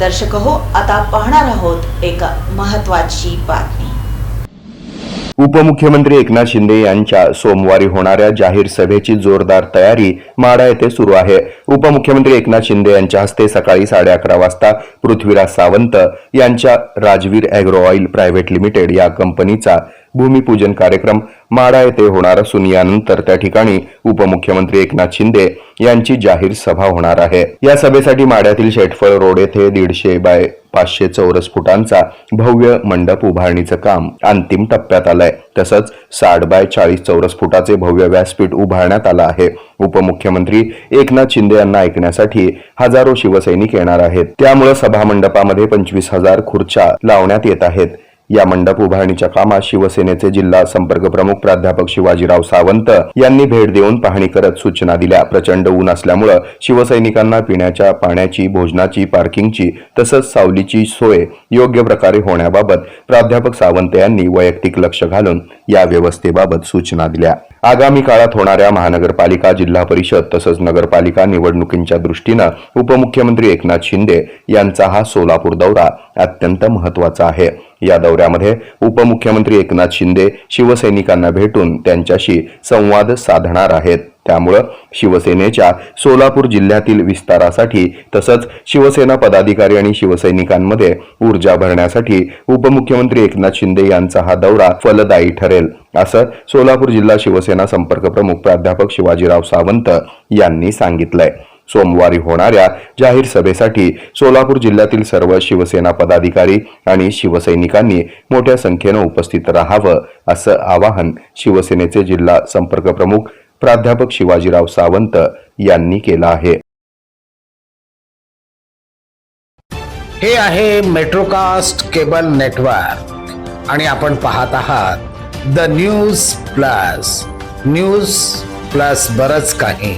दर्शक हो आता पाहणार आहोत एक महत्वाची बातमी. उपमुख्यमंत्री एकनाथ शिंदे यांच्या सोमवारी होणाऱ्या जाहीर सभेची जोरदार तयारी माडा येथे सुरू आहे. उपमुख्यमंत्री एकनाथ शिंदे यांच्या हस्ते सकाळी साडे अकरा वाजता पृथ्वीराज सावंत यांच्या Rajveer agro oil private limited या कंपनीचा भूमिपूजन कार्यक्रम माडा येथे होणार असून यानंतर त्या ठिकाणी उपमुख्यमंत्री एकनाथ शिंदे यांची जाहीर सभा होणार आहे. या सभेसाठी माढ्यातील शेटफळ रोड येथे दीडशे बाय पाचशे चौरस फुटांचा भव्य मंडप उभारणीचं काम अंतिम टप्प्यात आलंय. तसंच साठ बाय चाळीस चौरस फुटाचे भव्य व्यासपीठ उभारण्यात आलं आहे. उपमुख्यमंत्री एकनाथ शिंदे यांना ऐकण्यासाठी हजारो शिवसैनिक येणार आहेत. त्यामुळे सभामंडपामध्ये पंचवीस हजार खुर्च्या लावण्यात येत आहेत. या मंडप उभारणीच्या कामात शिवसेनेचे जिल्हा संपर्क प्रमुख प्राध्यापक शिवाजीराव सावंत यांनी भेट देऊन पाहणी करत सूचना दिल्या. प्रचंड ऊन असल्यामुळं शिवसैनिकांना पिण्याच्या पाण्याची भोजनाची पार्किंगची तसंच सावलीची सोय योग्य प्रकारे होण्याबाबत प्राध्यापक सावंत यांनी वैयक्तिक लक्ष घालून या व्यवस्थेबाबत सूचना दिल्या. आगामी काळात होणाऱ्या महानगरपालिका जिल्हा परिषद तसंच नगरपालिका निवडणुकींच्या दृष्टीनं उपमुख्यमंत्री एकनाथ शिंदे यांचा हा सोलापूर दौरा अत्यंत महत्त्वाचा आहे. या दौऱ्यामध्ये उपमुख्यमंत्री एकनाथ शिंदे शिवसैनिकांना भेटून त्यांच्याशी संवाद साधणार आहेत. त्यामुळं शिवसेनेच्या सोलापूर जिल्ह्यातील विस्तारासाठी तसंच शिवसेना पदाधिकारी आणि शिवसैनिकांमध्ये ऊर्जा भरण्यासाठी उपमुख्यमंत्री एकनाथ शिंदे यांचा हा दौरा फलदायी ठरेल असं सोलापूर जिल्हा शिवसेना संपर्क प्रमुख प्राध्यापक शिवाजीराव सावंत यांनी सांगितलंय. सोमवारी होणाऱ्या जाहीर सभेसाठी सोलापूर जिल्ह्यातील सर्व शिवसेना पदाधिकारी आणि शिवसैनिकांनी मोठ्या संख्येनं उपस्थित राहावं असं आवाहन शिवसेनेचे जिल्हा संपर्क प्रमुख प्राध्यापक शिवाजीराव सावंत यांनी केलं आहे. हे आहे मेट्रोकास्ट केबल नेटवर्क आणि आपण पाहत आहात the news plus news plus बरंच काही.